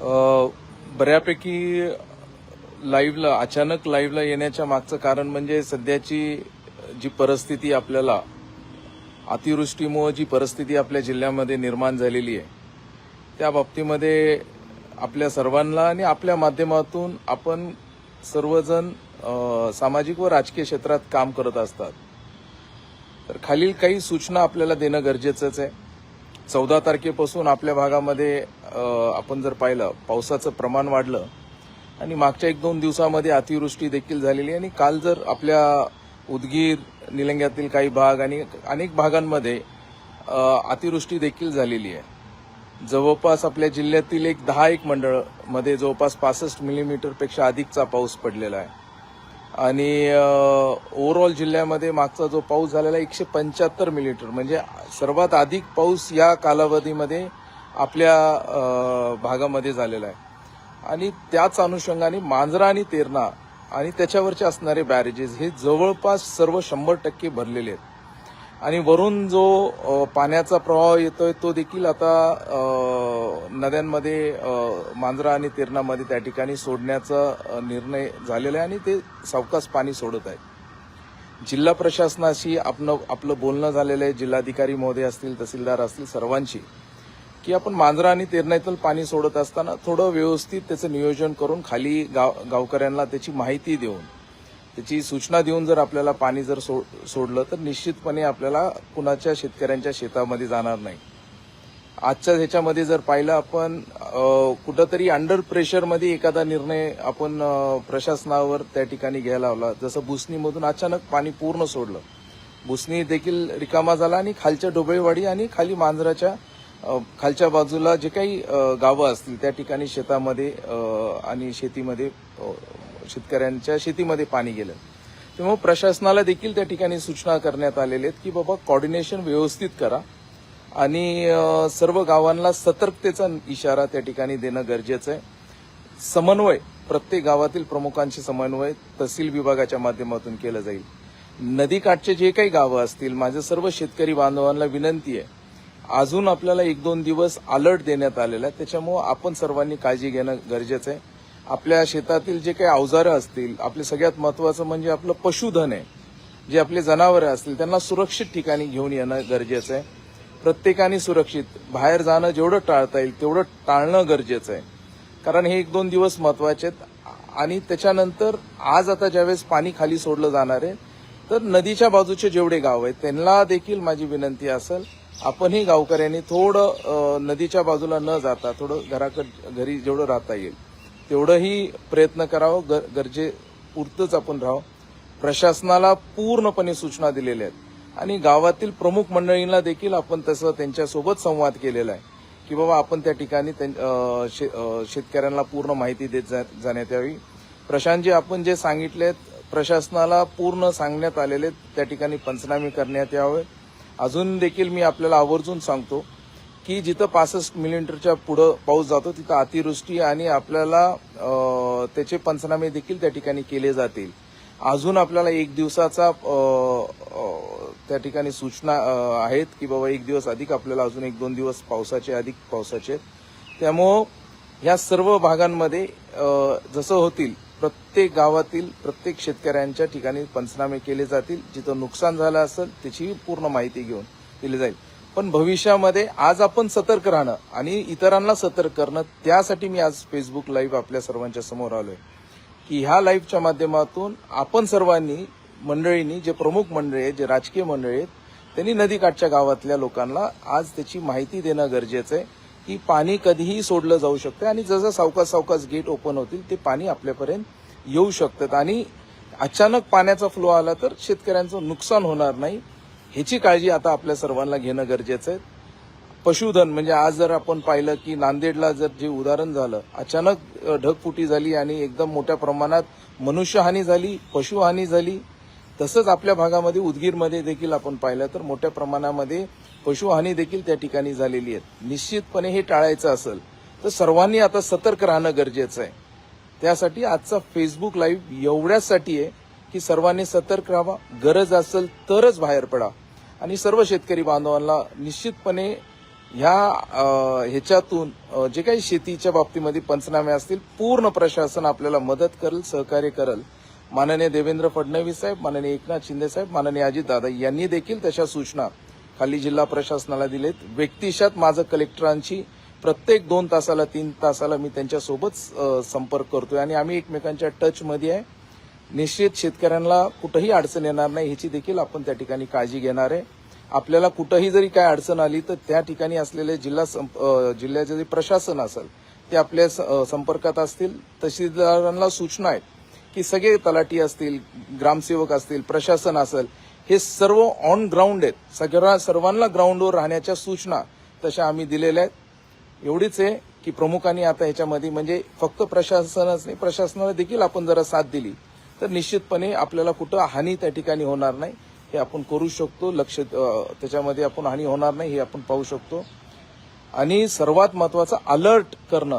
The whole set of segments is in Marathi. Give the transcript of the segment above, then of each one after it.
बऱ्यापैकी लाईव्हला अचानक लाईव्हला येण्याच्या मागचं कारण म्हणजे सध्याची जी परिस्थिती आपल्याला अतिवृष्टीमुळे जी परिस्थिती आपल्या जिल्ह्यामध्ये निर्माण झालेली आहे त्या बाबतीमध्ये आपल्या सर्वांना आणि आपल्या माध्यमातून आपण सर्वजण सामाजिक व राजकीय क्षेत्रात काम करत असतात. तर खालील काही सूचना आपल्याला देणं गरजेचंच आहे. चौदा तारखेपासून आपल्या भागामध्ये आपण जर पाहिलं पावसाचं प्रमाण वाढलं आणि मागच्या एक दोन दिवसामध्ये अतिवृष्टी देखील झालेली आहे आणि काल जर आपल्या उदगीर निलंग्यातील काही भाग आणि अनेक भागांमध्ये अतिवृष्टी देखील झालेली आहे. जवळपास आपल्या जिल्ह्यातील एक दहा एक मंडळमध्ये जवळपास पासष्ट मिलीमीटरपेक्षा अधिकचा पाऊस पडलेला आहे. आणि ओव्हरऑल जिल्ह्यामध्ये मागचा जो पाऊस झालेला एकशे पंच्याहत्तर मिलीमीटर म्हणजे सर्वात अधिक पाऊस या कालावधीमध्ये आपल्या भागामध्ये झालेला आहे. आणि त्याच अनुषंगाने मांजरा आणि तेरणा आणि त्याच्यावरचे असणारे बॅरेजेस हे जवळपास सर्व शंभर टक्के भरलेले आहेत. आणि वरून जो पाण्याचा प्रवाह येतोय तो देखील आता नद्यांमध्ये मांजरा आणि तेरणामध्ये त्या ठिकाणी सोडण्याचा निर्णय झालेला आहे आणि ते सावकाश पाणी सोडत आहेत जिल्हा प्रशासनाशी आपलं आपलं बोलणं झालेलं आहे. जिल्हाधिकारी महोदय असतील तहसीलदार असतील सर्वांशी. की आपण मांजरा आणि तेरणाईतलं पाणी सोडत असताना थोडं व्यवस्थित त्याचं नियोजन करून खाली गाव गावकऱ्यांना त्याची माहिती देऊन त्याची सूचना देऊन जर आपल्याला पाणी जर सो, सोडलं तर निश्चितपणे आपल्याला कुणाच्या शेतकऱ्यांच्या शेतामध्ये जाणार नाही. आजच्या ह्याच्यामध्ये जर पाहिलं आपण कुठंतरी अंडर प्रेशरमध्ये एखादा निर्णय आपण प्रशासनावर त्या ठिकाणी घ्यायला लावला. जसं बुसनीमधून अचानक पाणी पूर्ण सोडलं. बुसनी देखील रिकामा झाला आणि खालच्या डोबळेवाडी आणि खाली मांजराच्या खालच्या बाजूला जे काही गावं असतील त्या ठिकाणी शेतामध्ये आणि शेतीमध्ये शेतकऱ्यांच्या शेतीमध्ये पाणी गेलं. तेव्हा प्रशासनाला देखील त्या ठिकाणी सूचना करण्यात आलेल्या आहेत की बाबा कॉर्डिनेशन व्यवस्थित करा आणि सर्व गावांना सतर्कतेचा इशारा त्या ठिकाणी देणं गरजेचं आहे. समन्वय प्रत्येक गावातील प्रमुखांशी समन्वय तहसील विभागाच्या माध्यमातून केलं जाईल. नदीकाठचे जे काही गावं असतील माझ्या सर्व शेतकरी बांधवांना विनंती आहे अजून आपल्याला एक दोन दिवस अलर्ट देण्यात आलेला आहे. त्याच्यामुळं आपण सर्वांनी काळजी घेणं गरजेचं आहे. आपल्या शेतातील जे काही अवजारं असतील आपले सगळ्यात महत्वाचं म्हणजे आपलं पशुधन आहे. जे आपले जनावरं असतील त्यांना सुरक्षित ठिकाणी घेऊन येणं गरजेचं आहे. प्रत्येकाने सुरक्षित बाहेर जाणं जेवढं टाळता येईल तेवढं टाळणं गरजेचं आहे. कारण हे एक दोन दिवस महत्त्वाचे आहेत. आणि त्याच्यानंतर आज आता ज्यावेळेस पाणी खाली सोडलं जाणार आहे तर नदीच्या बाजूचे जेवढे गाव आहेत त्यांना देखील माझी विनंती असेल आपणही गावकऱ्यांनी थोडं नदीच्या बाजूला न जाता थोडं घराकड घरी जेवढं राहता येईल तेवढंही प्रयत्न करावं. गर- गरजे पुरतंच आपण राहावं. प्रशासनाला पूर्णपणे सूचना दिलेल्या आहेत. आणि गावातील प्रमुख मंडळींना देखील आपण तसं त्यांच्यासोबत संवाद केलेला आहे की बाबा आपण त्या ठिकाणी त्यां- शे- शेतकऱ्यांना पूर्ण माहिती देत जा- जाण्यात यावी. प्रशांतजी आपण जे सांगितले प्रशासनाला पूर्ण सांगण्यात आलेले आहेत, त्या ठिकाणी पंचनामे करण्यात यावे अजून देखील मी आपल्याला आवर्जून सांगतो की जिथं पासष्ट मिलीमीटरच्या पुढं पाऊस जातो तिथं अतिवृष्टी आणि आपल्याला त्याचे पंचनामे देखील त्या ठिकाणी केले जातील अजून आपल्याला एक दिवसाचा त्या ठिकाणी सूचना आहेत की बाबा एक दिवस अधिक आपल्याला अजून एक दोन दिवस पावसाचे अधिक पावसाचे आहेत. त्यामुळं ह्या सर्व भागांमध्ये जसं होतील प्रत्येक गावातील प्रत्येक शेतकऱ्यांच्या ठिकाणी पंचनामे केले जातील. जिथं नुकसान झालं असेल त्याची पूर्ण माहिती घेऊन दिली जाईल. पण भविष्यामध्ये आज आपण सतर्क राहणं आणि इतरांना सतर्क करणं त्यासाठी मी आज फेसबुक लाईव्ह आपल्या सर्वांच्या समोर आलोय. की ह्या लाईव्हच्या माध्यमातून आपण सर्वांनी मंडळींनी जे प्रमुख मंडळी आहेत जे राजकीय मंडळी आहेत त्यांनी नदीकाठच्या गावातल्या लोकांना आज त्याची माहिती देणं गरजेचं आहे. की पाणी कधीही सोडलं जाऊ शकतं आणि जसं सावकाश सावकाश गेट ओपन होतील ते पाणी आपल्यापर्यंत येऊ शकतात. आणि अचानक पाण्याचा फ्लो आला तर शेतकऱ्यांचं नुकसान होणार नाही. ह्याची काळजी आता आपल्या सर्वांना घेणं गरजेचं आहे. पशुधन म्हणजे आज जर आपण पाहिलं की नांदेडला जर जे उदाहरण झालं अचानक ढगफुटी झाली आणि एकदम मोठ्या प्रमाणात मनुष्यहानी झाली पशुहानी झाली तसंच आपल्या भागामध्ये उदगीरमध्ये देखील आपण पाहिलं तर मोठ्या प्रमाणामध्ये पशुहानी देखील त्या ठिकाणी झालेली आहे निश्चितपणे हे टाळायचं असेल तर सर्वांनी आता सतर्क राहणं गरजेचं आहे. त्यासाठी आजचा फेसबुक लाईव्ह एवढ्यासाठी आहे की सर्वांनी सतर्क राहावा गरज असेल तरच बाहेर पडा. आणि सर्व शेतकरी बांधवांना निश्चितपणे ह्या ह्याच्यातून जे काही शेतीच्या बाबतीमध्ये पंचनामे असतील पूर्ण प्रशासन आपल्याला मदत करेल सहकार्य करेल. माननीय देवेंद्र फडणवीस साहेब माननीय एकनाथ शिंदे साहेब माननीय अजितदादा यांनी देखील तशा सूचना खाली जिल्हा प्रशासनाला दिलेत. व्यक्तिशत माझं कलेक्टरांची प्रत्येक दोन तासाला तीन तासाला मी त्यांच्यासोबत संपर्क करतोय आणि आम्ही एकमेकांच्या टचमध्ये आहे. निश्चित शेतकऱ्यांना कुठंही अडचण येणार नाही ह्याची देखील आपण त्या ठिकाणी काळजी घेणार आहे. आपल्याला कुठंही जरी काय अडचण आली तर त्या ठिकाणी असलेले जिल्हा जिल्ह्याचे जे प्रशासन असेल ते आपल्या स- संपर्कात असतील. तहसीलदारांना सूचना आहेत की सगळे तलाठी असतील ग्रामसेवक असतील प्रशासन असेल हे सर्व ऑन ग्राउंड आहेत. सगळ्या सर्वांना ग्राउंडवर राहण्याच्या सूचना तशा आम्ही दिलेल्या आहेत. एवढीच आहे की प्रमुखांनी आता ह्याच्यामध्ये म्हणजे फक्त प्रशासनच नाही प्रशासनाला देखील आपण जरा साथ दिली. तर निश्चितपणे आपल्याला कुठं हानी त्या ठिकाणी होणार नाही हे आपण करू शकतो. लक्ष त्याच्यामध्ये आपण हानी होणार नाही हे आपण पाहू शकतो. आणि सर्वात महत्वाचं अलर्ट करणं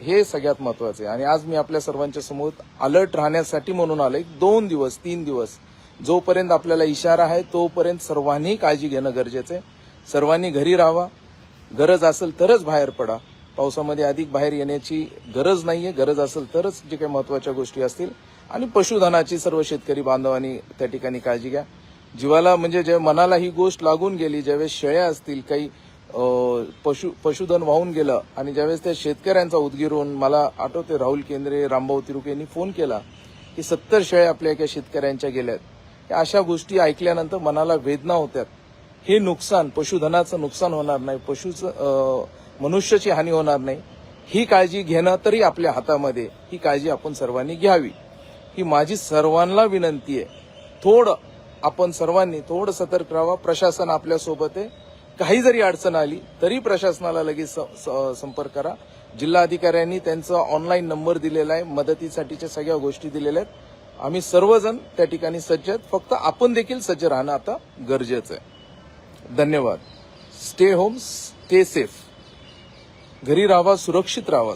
हे सगळ्यात महत्वाचं आहे. आणि आज मी आपल्या सर्वांच्या समोर अलर्ट राहण्यासाठी म्हणून आलोय. दोन दिवस तीन दिवस जोपर्यंत आपल्याला इशारा आहे तोपर्यंत सर्वांनी काळजी घेणं गरजेचं आहे. सर्वांनी घरी राहावा. गरज असेल तरच बाहेर पडा. पावसामध्ये अधिक बाहेर येण्याची गरज नाहीये. गरज असेल तरच जे काही महत्त्वाच्या गोष्टी असतील. आणि पशुधनाची सर्व शेतकरी बांधवांनी त्या ठिकाणी काळजी घ्या. जीवाला म्हणजे जे मनाला ही गोष्ट लागून गेली ज्यावेळेस शेळ्या असतील काही पशु पशुधन वाहून गेलं आणि ज्यावेळेस त्या शेतकऱ्यांचा उद्गीर होऊन मला आठवते राहुल केंद्रे रामभाऊ तिरुके यांनी फोन केला की सत्तर शेळ्या आपल्या एका शेतकऱ्यांच्या गेल्यात. अशा गोष्टी ऐकल्यानंतर मनाला वेदना होत्यात. हे नुकसान पशुधनाचं नुकसान होणार नाही पशुचं मनुष्याची हानी होणार नाही. ही काळजी घेणं तरी आपल्या हातामध्ये ही काळजी आपण सर्वांनी घ्यावी. ही माझी सर्वांना विनंती आहे. थोडं आपण सर्वांनी थोडं सतर्क राहावं. प्रशासन आपल्यासोबत आहे. काही जरी अडचण आली तरी प्रशासनाला लगेच स- स- संपर्क करा. जिल्हा अधिकाऱ्यांनी त्यांचा ऑनलाईन नंबर दिलेला आहे. मदतीसाठीच्या सगळ्या गोष्टी दिलेल्या आहेत. आम्ही सर्वजण त्या ठिकाणी सज्ज आहेत. फक्त आपण देखील सज्ज राहणं आता गरजेचं आहे. धन्यवाद. स्टे होम स्टे सेफ घरी राहावा सुरक्षित राहावा.